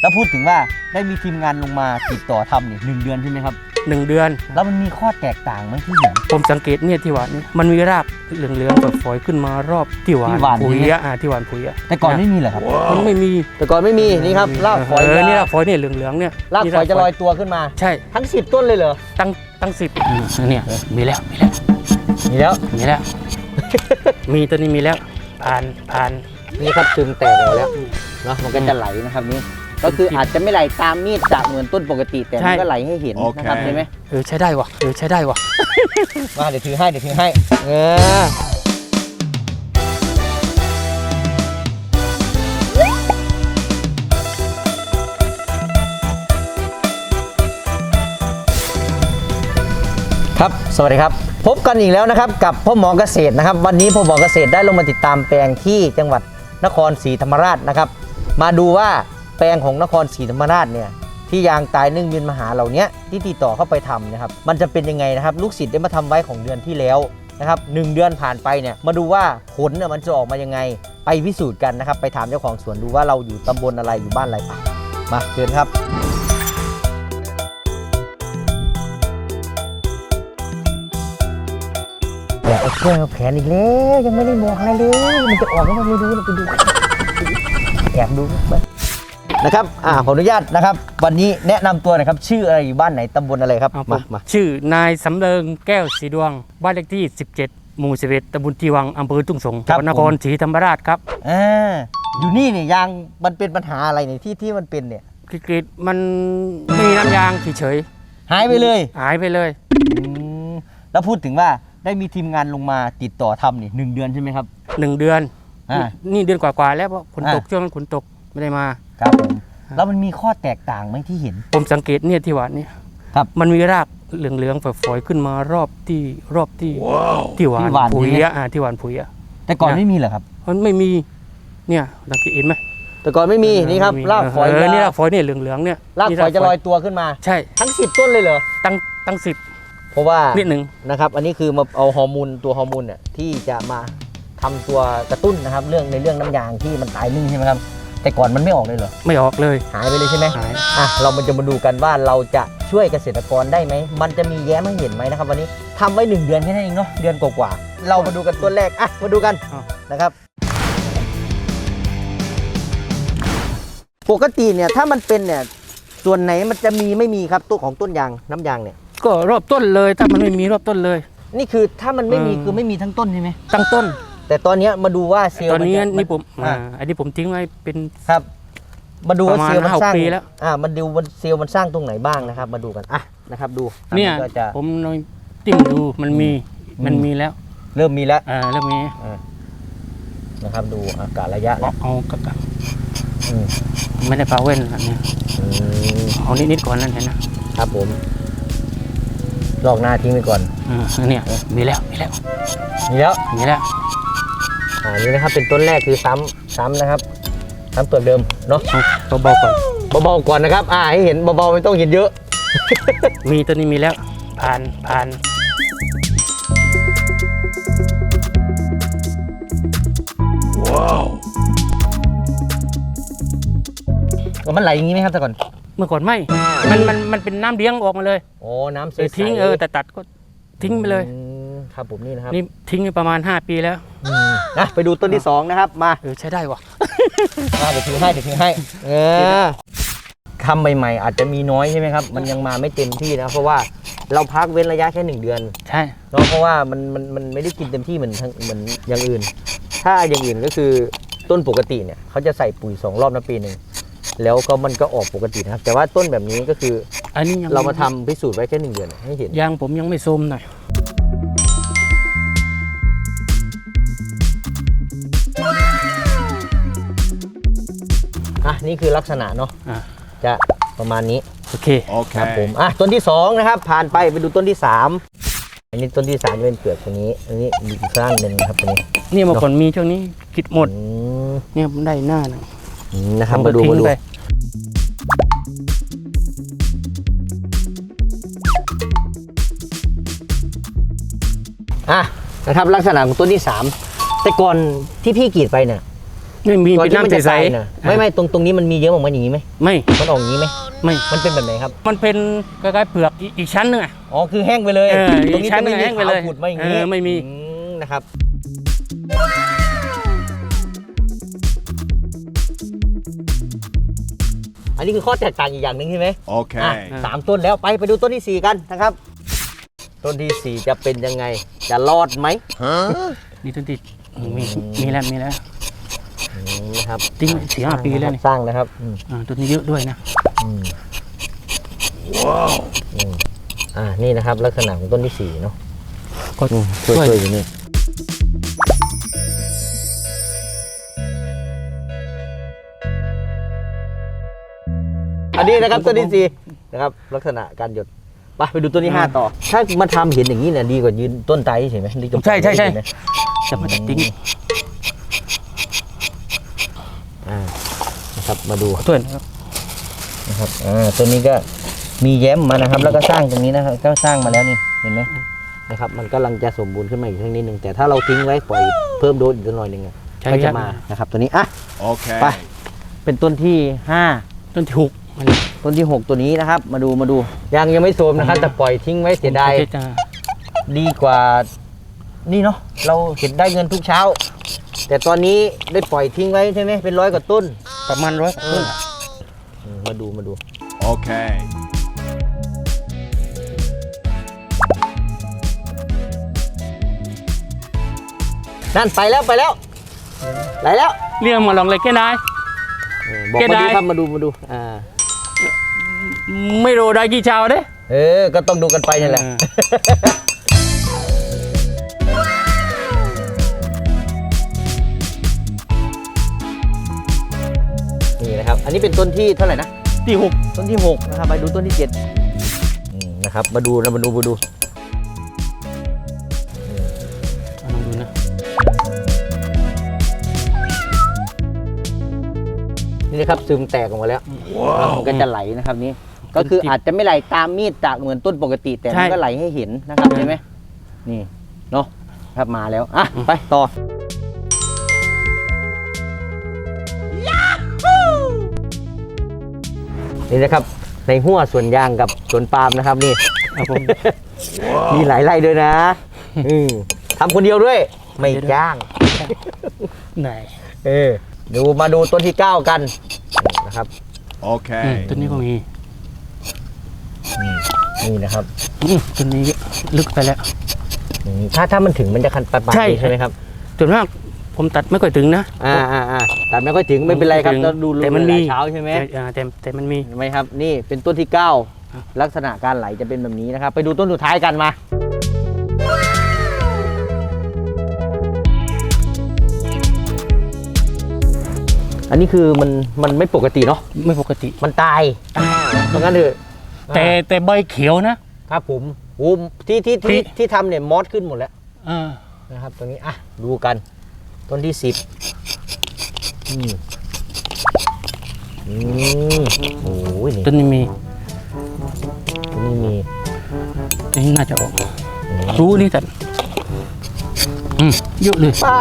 แล้วพูดถึงว่าได้มีทีมงานลงมาติดต่อทำเนี่ยหนึ่งเดือนใช่ไหมครับ หนึ่งเดือน แล้วมันมีข้อแตกต่างไหมที่เห็น ผมสังเกตเนี่ยที่ว่านี่มันมีรากเหลืองๆแบบฝอยขึ้นมารอบที่หวาที่นหวานปุ๋ยใช่ไหมอะอ่าที่หวานปุ๋ยอะแต่ก่อนไม่มีเหรอครับ มันไม่มีแต่ก่อนไม่มีนี่ครับรากฝอยเออจะนี่รากฝอยเนี่ยเหลืองๆเนี่ยรากนี่ฝอยจะลอยตัวขึ้นมา ใช่ทั้งสิบต้นเลยเหรอตั้งตั้งสิบเนี่ยมีแล้วมีแล้วมีแล้วมีแล้ว มีตัวนี้มีแล้วผ่านผ่านนี่ครับซึมแตกออกแล้วเนาะมันก็จะไหลนะครับนี่ ก็คืออาจจะไม่ไหลตามมีดจากเหมือนต้นปกติ แต่มันก็ไหลให้เห็นนะครับใช่ไหมเออใช้ได้วะเออใช้ได้วะมาเดี๋ยวถือให้เดี๋ยวถือให้เออครับ สวัสดีครับ พบกันอีกแล้วนะครับ กับพ่อหมอเกษตรนะครับ วันนี้พ่อหมอเกษตรได้ลงมาติดตามแปลงที่จังหวัดนครศรีธรรมราชนะครับ มาดูว่า แปลงของนครศรีธรรมราชเนี่ยที่ยางตายนึ่งยืนมหาเหล่านี้ที่ติดต่อเข้าไปทำนะครับ มันจะเป็นยังไงนะครับ ลูกศิษย์ได้มาทำไว้ของเดือนที่แล้วนะครับหนึ่งเดือนผ่านไปเนี่ยมาดูว่าผลเนี่ยมันจะออกมายังไง ไปพิสูจน์กันนะครับ ไปถามเจ้าของสวนดูว่าเราอยู่ตำบลอะไรอยู่บ้านอะไรไปมาเชิญครับแอบเอาเครื่องเอาแผนอีกแล้วยังไม่ได้บอกอะไรเลย มันจะออกก็ไม่รู้นะไปดูแอบดูไป นะครับอ่าขออนุญาตนะครับ วันนี้แนะนำตัวหน่อยครับ ชื่ออะไรอยู่บ้านไหนตำบลอะไรครับเอามาผมมาชื่อนายสำเริงแก้วสีดวง บ้านเลขที่ 17 หมู่11ตำบลทีวังอำเภอทุ่งสงจังหวัดนครศรีธรรมราชครับอ่าอยู่นี่เนี่ยยางมันเป็นปัญหาอะไรเนี่ยที่ที่มันเป็นเนี่ยคือกรีดมันไม่มีน้ำยางเฉยหายไปเลยๆหายไปเลย อืมแล้วพูดถึงว่าได้มีทีมงานลงมาติดต่อทำนี่หนึ่งเดือนใช่ไหมครับหนึ่งเดือน อ่านี่เดือนกว่าๆแล้วเพราะฝนตกอ่า ช่วงนั้นฝนตกไม่ได้มา ครับผมแล้วมันมีข้อแตกต่างไหมที่เห็น ผมสังเกตเนี่ยที่ว่านี่ครับมันมีรากเหลืองๆฝอยๆขึ้นมารอบที่รอบที่ที่หวาที่นหวานปุ๋ยใช่ไหมอะอ่าที่หวานปุ๋ยอะแต่ก่อนนะไม่มีเหรอครับ มันไม่มีเนี่ยสังเกตเห็นไหมแต่ก่อนไม่มีนี่ครับไม่มีรากฝอยเออจะนี่รากฝอยเนี่ยเหลืองๆเนี่ยรากนี่ฝอยจะลอยตัวขึ้นมา ใช่ทั้งสิบต้นเลยเหรอตั้งตั้งสิบเพราะว่านิดหนึ่ง นะครับอันนี้คือมาเอาฮอร์โมนตัวฮอร์โมนเนี่ยที่จะมาทำตัวกระตุ้นนะครับ เรื่องในเรื่องน้ำยางที่มันตายนึ่งใช่ไหมครับ แต่ก่อนมันไม่ออกเลยเหรอ ไม่ออกเลยหายไปเลยใช่ไหมหายอะเรามันจะมาดูกันว่าเราจะช่วยเกษตรกรได้ไหม มันจะมีแย้มให้เห็นไหมนะครับ วันนี้ทำไว้หนึ่งเดือนแค่นั้นเองเนาะ เดือนกว่าๆ เรามาดูกันต้นแรก อะ มาดูกันนะครับ ปกติเนี่ยถ้ามันเป็นเนี่ยส่วนไหนมันจะมีไม่มีครับตัวของต้นยางน้ำยางเนี่ย ก็รอบต้นเลยถ้ามันไม่มีรอบต้นเลย นี่คือถ้ามันไม่มีอืม คือไม่มีทั้งต้นใช่ไหมตั้งต้น แต่ตอนเนี้ยมาดูว่าเซลล์ตอนนี้มัจะนี่ผมอ่าอ่าอันนี้ผมทิ้งไว้เป็น ครับ มาดูว่าประมาณเซลล์มันห้าสร้างปีแล้ว อ่ามาดูว่าเซลล์มันสร้างตรงไหนบ้างนะครับ มาดูกันอะนะครับดูเนี่ยอัก็จะ ผมลองจิ้มดูมันมีอืม มันมีแล้วเริ่มมีแล้วอ่าเริ่มมีนะครับดูอากาศระยะเอานะเอากระอืมไม่ได้ปลาเว้นอันนี้อืมเอานิดๆก่อนนั่นเห็นนะครับผมลอกหน้าทิ้งไปก่อนอ่าเนี่ยมีแล้วมีแล้วมีแล้วมีแล้ว อ่านี่นะครับเป็นต้นแรกคือซ้ำซ้ำนะครับซ้ำเปลือกเดิมเนาะเอาเบาๆก่อน เบาๆก่อนนะครับ อ่าให้เห็นเบาๆไม่ต้องเห็นเยอะ มีตัวนี้มีแล้ว ผ่านผ่านมันไหลอย่างนี้ไหมครับแต่ก่อนเมื่อก่อนไม่ มันมันมันเป็นน้ำเลี้ยงออกมาเลยโอ้น้ำใสเออๆทิ้งเออแต่ตัดก็ทิ้งไปเลยอืมครับผมนี่นะครับนี่ทิ้งไปประมาณ 5 ปีแล้วอืม นะไปดูต้นที่สองนะครับมาเออใช้ได้วะอ่าเดี๋ยวถือให้เดี๋ยวถือให้เออทำใหม่ๆ อาจจะมีน้อยใช่ไหมครับ มันยังมาไม่เต็มที่นะเพราะว่าเราพักเว้นระยะแค่หนึ่งเดือนใช่เนาะเพราะว่ามันมันมันไม่ได้กินเต็มที่เหมือนทั้งเหมือนอย่างอื่น ถ้าอย่างอื่นก็คือต้นปกติเนี่ยเขาจะใส่ปุ๋ยสองรอบนะปีหนึ่งแล้วก็มันก็ออกปกตินะครับ แต่ว่าต้นแบบนี้ก็คืออันนี้ยังเรามาทำพิสูจน์ไว้แค่หนึ่งเดือนให้เห็นยางผมยังไม่โซมหน่อย นี่คือลักษณะเนาะอ่าจะประมาณนี้โอเคครับผมอะต้นที่สองนะครับผ่านไปไปดูต้นที่สามอันนี้ต้นที่สามจะเป็นเปลือกตัวนี้อันนี้มีอีกข้างหนึ่งนะครับตัวนี้เนี่ยเมื่อก่อนมีช่วงนี้กิดหมด อืมเนี่ยผมได้หน้าหนึ่งอืมนะครับผมมาก็ดูทิ้งมาดู ไปอะนะครับลักษณะของต้นที่สามแต่ก่อนที่พี่กรีดไปเนี่ย ไม่มีก่อนเป็นที่มันน้ำจะใสตายน่ะไม่ไม่ตรงตรงนี้มันมีเยอะออกมาอย่างนี้ไหมไม่มันออกอย่างนี้ไหมไม่มันเป็นแบบไหนครับ มันเป็นคล้ายๆเปลือกอีกอีกชั้นหนึงอะอ๋อคือแห้งไปเลยเออตรงนี้อีกชั้จะนไม่หนึ่งมีแห้งไปเลยขาวผุดมาอย่างนี้เออไม่มีอืมนะครับอันนี้คือข้อแตกต่างอีกอย่างหนึ่งใช่ไหม Okay. อะสามต้นแล้วไปไปดูต้นที่สี่กันนะครับ ต้นที่สี่จะเป็นยังไง จะรอดไหม Huh? นี่ต้นที่มีมีแล้วมีแล้วอืมนะ ครับจริงสี่ห้าปีแล้วนี่สร้างนะครับอืมอ่าต้นนี้เยอะด้วยนะอืมอืมอ่านี่นะครับ ลักษณะของต้นที่สี่เนาะก็อืมช่วยช่วยช่วยอยู่นี่อันนี้นะครับต้นที่สี่นะครับ ลักษณะการหยดไปไปดูต้นที่ห้าต่อ ถ้ามาทำเห็นอย่างนี้เนี่ยดีกว่ายืนต้นไตรใช่ไหมดีกว่าใช่ใช่ใช่เห็นไหมจะมาตัดทิ้ง อ่านะ ครับมาดูต้นนะครับนะครับอ่าตัวนี้ก็มีแย้มมานะครับ แล้วก็สร้างตรงนี้นะครับก็สร้างมาแล้วนี่เห็นไหมนะครับ มันกำลังจะสมบูรณ์ขึ้นมาอีกสักนิดหนึ่งแต่ถ้าเราทิ้งไว้ปล่อยเพิ่มโดสอีกสักหน่อยหนึ่งอะใช่ก็คจะรับ มานะครับ ตัวนี้อะ Okay. ไปเป็นต้นที่ห้าต้นที่หกมันเลยต้นที่หกตัวนี้นะครับ มาดูมาดูยังยังไม่โทรมนะครับแต่ปล่อยทิ้งไว้เสียดายจะดีกว่านี่เนาะเราเห็นได้เงินทุกเช้า แต่ตอนนี้ได้ปล่อยทิ้งไว้ใช่ไหมเป็นร้อยกว่าต้น ประมาณร้อยกว่าต้นอะอืมมาดูมาดู Okay. นั่นไปแล้วไปแล้วไหลแล้วเรียกมาลองเลยแค่ไหน เออบอกแกมาได้ดูครับมาดูมาดูอ่าไม่รู้ได้กี่เช้าเด้ เออก็ต้องดูกันไปนี่แหละ เออ อันนี้เป็นต้นที่เท่าไหร่นะที่หกต้นที่หกนะครับไปดูต้นที่เจ็ดอืมนะครับมาดูนะมาดูมาดูลองดูนะนี่นะครับซึมแตกออกมาแล้วแล้วมันก็จะไหลนะครับนี้ ก็คืออาจจะไม่ไหลตามมีดจากเหมือนต้นปกติแต่มันก็ไหลให้เห็นนะครับเห็นไหมนี่เนาะครับมาแล้วอะไปต่อ นี่นะครับ ในหัวสวนยางกับสวนปาล์มนะครับนี่ครับผมมีหลายไร่ด้วยนะอืมทำคนเดียวด้วย ไม่จ้าง ไหน เออดูมาดูต้นที่ 9 กันนะครับอืม Okay. ต้นนี้ก็มีนี่นะครับอืมต้นนี้ลึกไปแล้วอืมถ้าถ้ามันถึงมันจะคันปลายๆใช่ใช่ไหมครับส่วนมาก ผมตัดไม่ค่อยถึงนะ อ่าอ่าอ่าแต่ไม่ค่อยถึงไม่เป็นไรครับถึงเราดูแต่มันหลายมีๆเช้าใช่ไหมแต่อ่าแต่แต่มันมี เห็นไหมครับ นี่เป็นต้นที่ 9 ลักษณะการไหลจะเป็นแบบนี้นะครับ ไปดูต้นสุดท้ายกันมาอันนี้คือมันมันไม่ปกติเนาะไม่ปกติ มันตายเพราะงั้นเถอะแต่แต่ใบเขียวนะ ครับผมโอ้ที่ที่ที่ที่ที่ทำเนี่ยมอสขึ้นหมดแล้วอ่านะครับตรงนี้อะดูกัน ต้นที่สิบอืมอืมโอ้ยนี่ต้นนี้มีต้นนี้มีต้นนี้น่าจะออกรู้นี่แต่อืมเยอะเลยป้า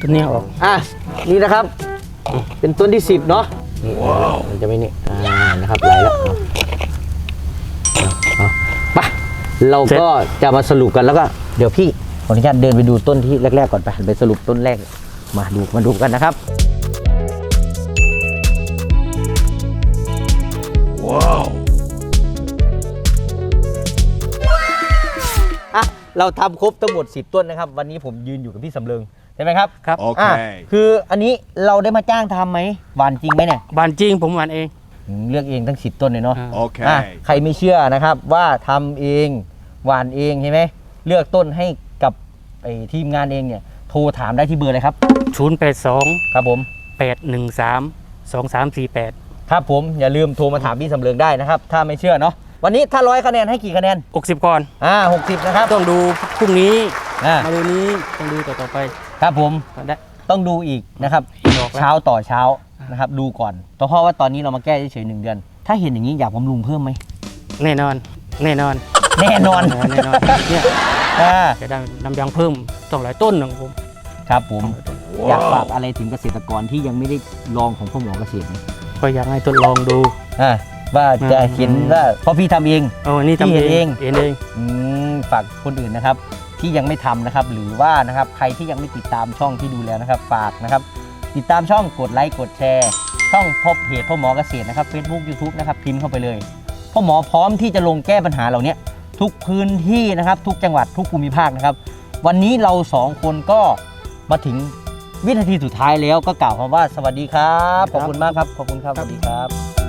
ต้นนี้ออกอะนี่นะครับ เป็นต้นที่สิบเนาะมันจะไม่นี่อ่านะครับไหลแล้วเอาเอาเอาไปเราก็จะมาสรุปกันแล้วก็ เดี๋ยวพี่ข ออนุญาตเดินไปดูต้นที่แรก ๆ ก่อนไปไปสรุปต้นแรกมาดูมาดูกันนะครับ Wow. อะเราทำครบทั้งหมด 10 ต้นนะครับ วันนี้ผมยืนอยู่กับพี่สำเริงใช่ไหมครับครับโอเคอะคืออันนี้เราได้มาจ้างทำไหมหวานจริงไหมเนี่ยบานจริงผมหวานเอง อืมเลือกเองทั้ง 10 ต้นเลยเนาะอ่าอะ Okay. ใครไม่เชื่อนะครับว่าทำเองหวานเองใช่ไหมเลือกต้นให้กับ ไอ้ทีมงานเองเนี่ยโทรถามได้ที่เบอร์เลยครับ ศูนย์แปดสองครับผม แปดหนึ่งสามสองสามสี่แปดครับผมอย่าลืมโทรมาถามพี่สำเริงได้นะครับ ถ้าไม่เชื่อเนาะวันนี้ถ้าร้อยคะแนนให้กี่คะแนนหกสิบก่อน อ่าหกสิบนะครับต้องดูพรุ่งนี้ อ่ามาดูนี้ต้องดูต่อต่อไปครับผมได้ ต้องดูอีกนะครับดอกแล้ว เช้าต่อเช้านะครับดูก่อนเพราะว่าตอนนี้เรามาแก้เฉยๆหนึ่งเดือน ถ้าเห็นอย่างนี้อยากบำรุงเพิ่มไหมแน่นอน แน่นอนแน่นอน แน่นอนเนี่ย อ่าจะได้นำยางเพิ่มต้องหลายต้นนะผมครับผมอยากฝากอะไรถึงเกษตรกรที่ยังไม่ได้ลองของพ่อหมอเกษตรไหมก็อยากให้ทดลองดู อ่าว่าจะอืมเห็นว่าเพราะพี่ทำเอง เอาอันนี้ที่ทำเห็นเอง เองเอง อืมฝากคนอื่นนะครับ ที่ยังไม่ทำนะครับ หรือว่านะครับใครที่ยังไม่ติดตามช่องที่ดูแล้วนะครับ ฝากนะครับ ติดตามช่องกดไลค์กดแชร์ ช่องพบเพจพ่อหมอเกษตรนะครับ Facebook YouTube นะครับพิมพ์เข้าไปเลยพ่อหมอพร้อมที่จะลงแก้ปัญหาเหล่านี้ ทุกพื้นที่นะครับ ทุกจังหวัดทุกภูมิภาคนะครับ วันนี้เราสองคนก็มาถึงวินาทีสุดท้ายแล้วก็กล่าวคำว่าสวัสดีครับ ขอบคุณมากครับ ขอบคุณครับ สวัสดีครับ